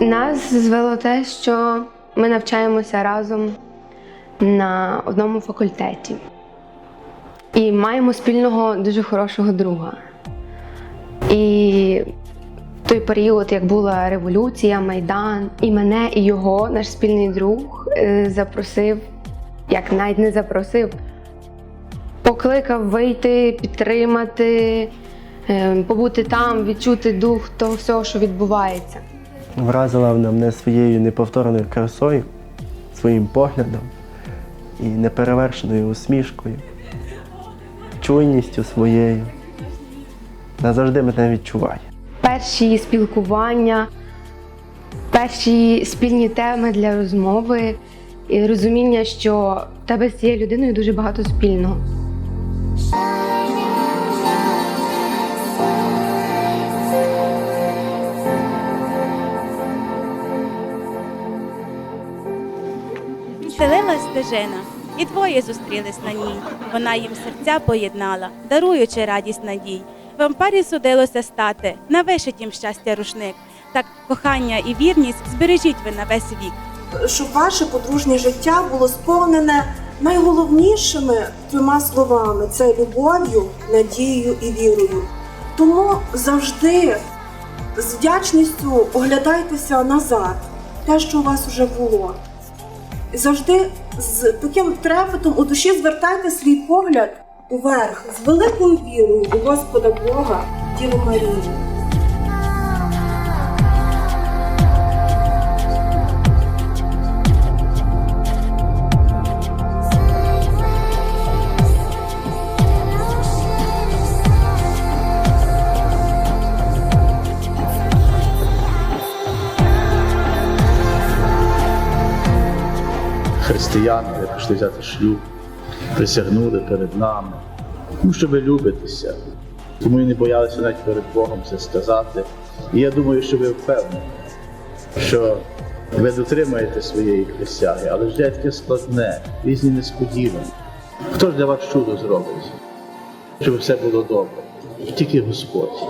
Нас звело те, що ми навчаємося разом на одному факультеті і маємо спільного дуже хорошого друга. І в той період, як була революція, Майдан, і мене, і його, наш спільний друг, е, запросив, як навіть не запросив, покликав вийти, підтримати, е, побути там, відчути дух того всього, що відбувається. Вразила вона мене своєю неповторною красою, своїм поглядом і неперевершеною усмішкою, чуйністю своєю. Назавжди мене відчуває. перші спілкування, перші спільні теми для розмови і розуміння, що в тебе з цією людиною дуже багато спільного. Стелила стежина, і двоє зустрілись на ній. Вона їм серця поєднала, даруючи радість надій. Вам парі судилося стати, на вишитім щастя рушник. Так кохання і вірність збережіть ви на весь вік. щоб ваше подружнє життя було сповнене найголовнішими трьома словами це любов'ю, надією і вірою. Тому завжди з вдячністю оглядайтеся назад, те, що у вас вже було. Завжди з таким трепетом у душі звертайте свій погляд уверх, з великою вірою у Господа Бога, Діву Марію. Християни, ви прийшли взяти шлюб, присягнули перед нами. Тому що ви любитеся. Тому і не боялися навіть перед Богом це сказати. І я думаю, що ви впевнені, що ви дотримаєте своєї присяги, але життя таке складне, різні несподівані. Хто ж для вас чудо зробить? Щоб все було добре. Тільки Господь.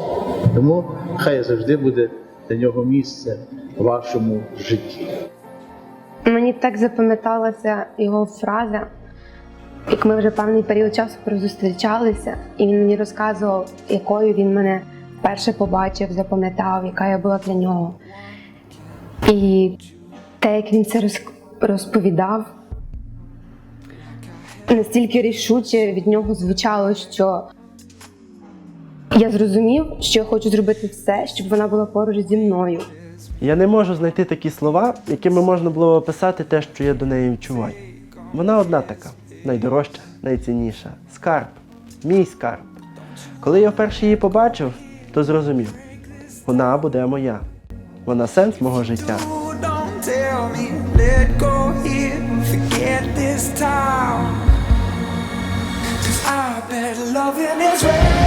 Тому хай завжди буде для нього місце в вашому житті. Мені так запам'яталася його фраза, як ми вже певний період часу зустрічалися, і він мені розказував, якою він мене вперше побачив, запам'ятав, яка я була для нього. І те, як він це розповідав, настільки рішуче від нього звучало, що я зрозумів, що я хочу зробити все, щоб вона була поруч зі мною. Я не можу знайти такі слова, якими можна було описати те, що я до неї відчуваю. Вона одна така, найдорожча, найцінніша. Скарб, мій скарб. Коли я вперше її побачив, то зрозумів, вона буде моя. Вона сенс мого життя. Don't tell me, let go here, forget this town. 'Cause I bet loving is real.